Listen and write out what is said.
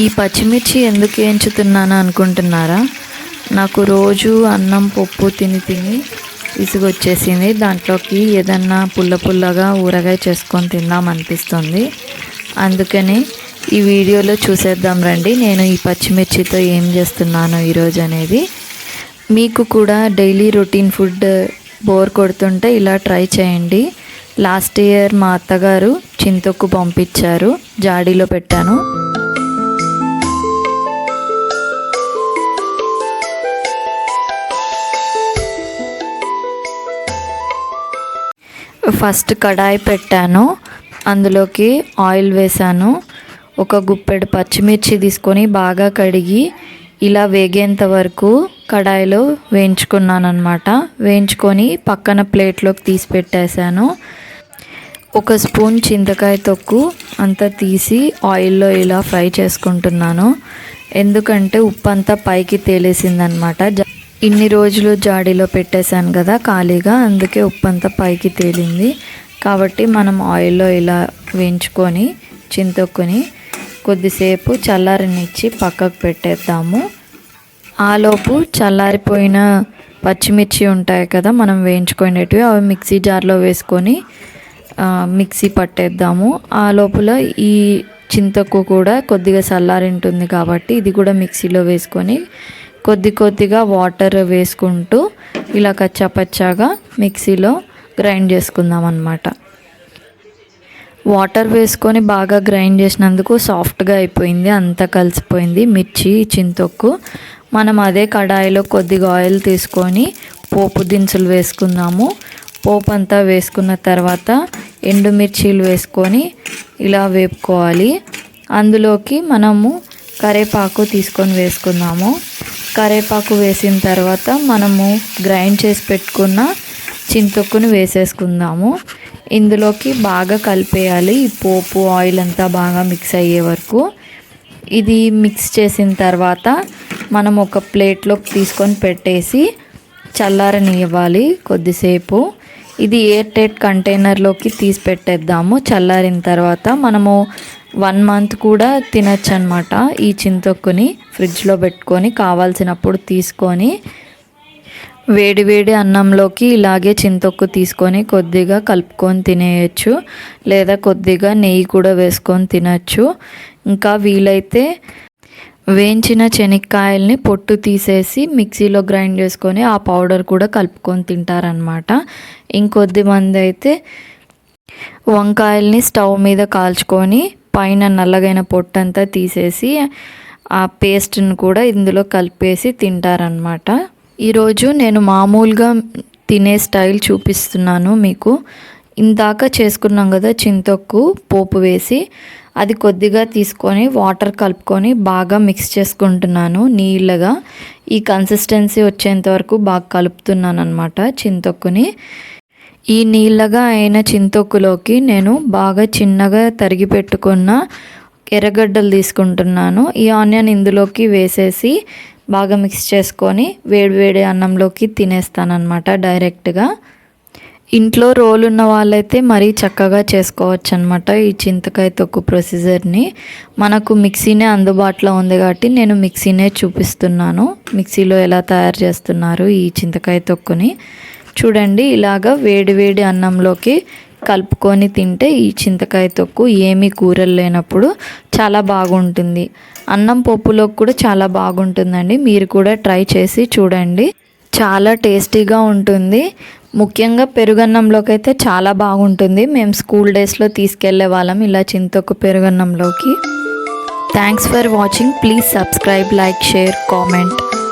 ఈ పచ్చిమిర్చి ఎందుకు ఎంచుతున్నాను అనుకుంటున్నారా? నాకు రోజు అన్నం పప్పు తిని తిని విసుగొచ్చేసింది. దాంట్లోకి ఏదన్నా పుల్ల పుల్లగా ఊరగాయ చేసుకొని తిందాం అనిపిస్తుంది. అందుకని ఈ వీడియోలో చూసేద్దాం రండి. నేను ఈ పచ్చిమిర్చితో ఏం చేస్తున్నాను ఈరోజు అనేది. మీకు కూడా డైలీ రొటీన్ ఫుడ్ బోర్ కొడుతుంటే ఇలా ట్రై చేయండి. లాస్ట్ ఇయర్ మా అత్తగారు చింతొక్కు పంపించారు. జాడీలో పెట్టాను. ఫస్ట్ కడాయి పెట్టాను. అందులోకి ఆయిల్ వేసాను. ఒక గుప్పెడు పచ్చిమిర్చి తీసుకొని బాగా కడిగి ఇలా వేగేంత వరకు కడాయిలో వేయించుకున్నాను అనమాట వేయించుకొని పక్కన ప్లేట్లోకి తీసి పెట్టేశాను. ఒక స్పూన్ చింతకాయ తొక్కు అంతా తీసి ఆయిల్లో ఇలా ఫ్రై చేసుకుంటున్నాను. ఎందుకంటే ఉప్పు అంతా పైకి తేలేసిందనమాట ఇన్ని రోజులు జాడీలో పెట్టేశాను కదా ఖాళీగా అందుకే ఉప్పు అంతా పైకి తేలింది. కాబట్టి మనం ఆయిల్లో ఇలా వేయించుకొని చింతొక్కుని కొద్దిసేపు చల్లారనిచ్చి పక్కకు పెట్టేద్దాము. ఆలోపు చల్లారిపోయిన పచ్చిమిర్చి ఉంటాయి కదా మనం వేయించుకునేటివి అవి మిక్సీ జార్లో వేసుకొని మిక్సీ పట్టేద్దాము. ఆ లోపల ఈ చింతకు కూడా కొద్దిగా చల్లారి ఉంటుంది కాబట్టి ఇది కూడా మిక్సీలో వేసుకొని కొద్ది కొద్దిగా వాటర్ వేసుకుంటూ ఇలా కచ్చాపచ్చాగా మిక్సీలో గ్రైండ్ చేసుకుందాం అన్నమాట వాటర్ వేసుకొని బాగా గ్రైండ్ చేసినందుకు సాఫ్ట్గా అయిపోయింది అంతా కలిసిపోయింది మిర్చి చింతొక్కు. మనం అదే కడాయిలో కొద్దిగా ఆయిల్ తీసుకొని పోపు దినుసులు వేసుకుందాము. పోపు అంతా వేసుకున్న తర్వాత ఎండుమిర్చీలు వేసుకొని ఇలా వేపుకోవాలి. అందులోకి మనము కరేపాకు తీసుకొని వేసుకుందాము. కరేపాకు వేసిన తర్వాత మనము గ్రైండ్ చేసి పెట్టుకున్న చింతొక్కును వేసేసుకుందాము. ఇందులోకి బాగా కలిపేయాలి. ఈ పోపు ఆయిల్ అంతా బాగా మిక్స్ అయ్యే వరకు. ఇది మిక్స్ చేసిన తర్వాత మనం ఒక ప్లేట్లోకి తీసుకొని పెట్టేసి చల్లారనివ్వాలి కొద్దిసేపు. ఇది ఎయిర్ టైట్ కంటైనర్లోకి తీసి పెట్టేద్దాము. చల్లారిన తర్వాత మనము వన్ మంత్ కూడా తినచ్చు అనమాట ఈ చింతొక్కుని ఫ్రిడ్జ్లో పెట్టుకొని కావాల్సినప్పుడు తీసుకొని వేడి వేడి అన్నంలోకి ఇలాగే చింతొక్కు తీసుకొని కొద్దిగా కలుపుకొని తినేయచ్చు. లేదా కొద్దిగా నెయ్యి కూడా వేసుకొని తినచ్చు. ఇంకా వీలైతే వేయించిన శనక్కాయల్ని పొట్టు తీసేసి మిక్సీలో గ్రైండ్ చేసుకొని ఆ పౌడర్ కూడా కలుపుకొని తింటారనమాట ఇంకొద్ది మంది అయితే వంకాయల్ని స్టవ్ మీద కాల్చుకొని పైన నల్లగైన పొట్టంతా తీసేసి ఆ పేస్ట్ని కూడా ఇందులో కలిపేసి తింటారనమాట ఈరోజు నేను మామూలుగా తినే స్టైల్ చూపిస్తున్నాను మీకు. ఇందాక చేసుకున్నాం కదా చింతొక్కు పోపు వేసి అది కొద్దిగా తీసుకొని వాటర్ కలుపుకొని బాగా మిక్స్ చేసుకుంటున్నాను నీళ్ళగా. ఈ కన్సిస్టెన్సీ వచ్చేంత వరకు బాగా కలుపుతున్నాను అనమాట చింతొక్కుని. ఈ నీళ్ళగా అయిన చింతొక్కులోకి నేను బాగా చిన్నగా తరిగి పెట్టుకున్న ఎర్రగడ్డలు తీసుకుంటున్నాను. ఈ ఆనియన్ ఇందులోకి వేసేసి బాగా మిక్స్ చేసుకొని వేడివేడి అన్నంలోకి తినేస్తానమాట డైరెక్ట్గా. ఇంట్లో రోలు ఉన్న వాళ్ళైతే మరీ చక్కగా చేసుకోవచ్చు అనమాట ఈ చింతకాయ తొక్కు ప్రొసీజర్ని. మనకు మిక్సీనే అందుబాటులో ఉంది కాబట్టి నేను మిక్సీనే చూపిస్తున్నాను. మిక్సీలో ఎలా తయారు చేస్తున్నారు ఈ చింతకాయ తొక్కుని. చూడండి ఇలాగా వేడివేడి అన్నంలోకి కలుపుకొని తింటే ఈ చింతకాయ తొక్కు ఏమీ కూరలు లేనప్పుడు చాలా బాగుంటుంది. అన్నం పప్పులోకి కూడా చాలా బాగుంటుందండి. మీరు కూడా ట్రై చేసి చూడండి. చాలా టేస్టీగా ఉంటుంది. ముఖ్యంగా పెరుగన్నంలోకి అయితే చాలా బాగుంటుంది. మేము స్కూల్ డేస్లో తీసుకెళ్ళే వాళ్ళం ఇలా చింతొక్కు పెరుగన్నంలోకి. Thanks for watching. Please subscribe like share comment.